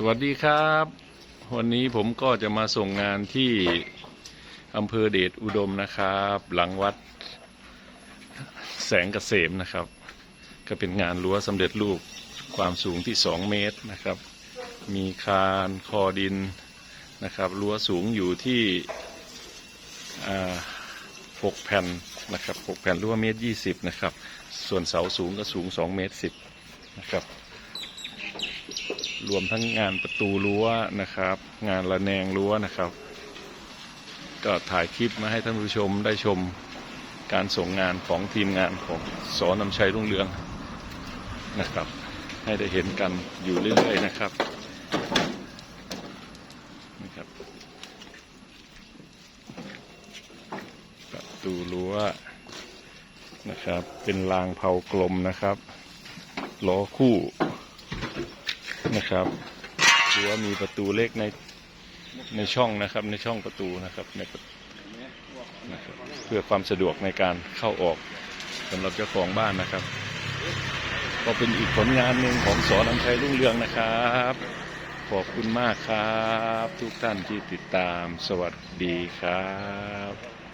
สวัสดีครับ วันนี้ผมก็จะมาส่งงานที่อำเภอเดชอุดมนะครับ หลังวัดแสงเกษมนะครับ ก็เป็นงานรั้วสำเร็จรูปความสูงที่ 2 เมตรนะครับ มีคานคอดินนะครับรั้วสูงอยู่ที่หกแผ่นนะครับหกแผ่นรั้วเมตรยี่สิบนะครับ ส่วนเสาสูงก็สูงสองเมตรสิบนะครับ รวมทั้งงานประตูรั้วนะครับ งานระแนงรั้วนะครับ ก็ถ่ายคลิปมาให้ท่านผู้ชมได้ชมการส่งงานของทีมงานของสอนำชัยรุ่งเรืองนะครับ ให้ได้เห็นกันอยู่เรื่อยๆนะครับนะครับประตูรั้วนะครับ เป็นรางเผากลมนะครับล้อคู่ นะครับรั้วมีประตูเล็กในในช่องนะครับ ในช่องประตูนะครับในนะครับเพื่อความสะดวกในการเข้าออกสำหรับเจ้าของบ้านนะครับ ก็เป็นอีกผลงานหนึ่งของสอนำชัยรุ่งเรืองนะครับ ขอบคุณมากครับ ทุกท่านที่ติดตามสวัสดีครับ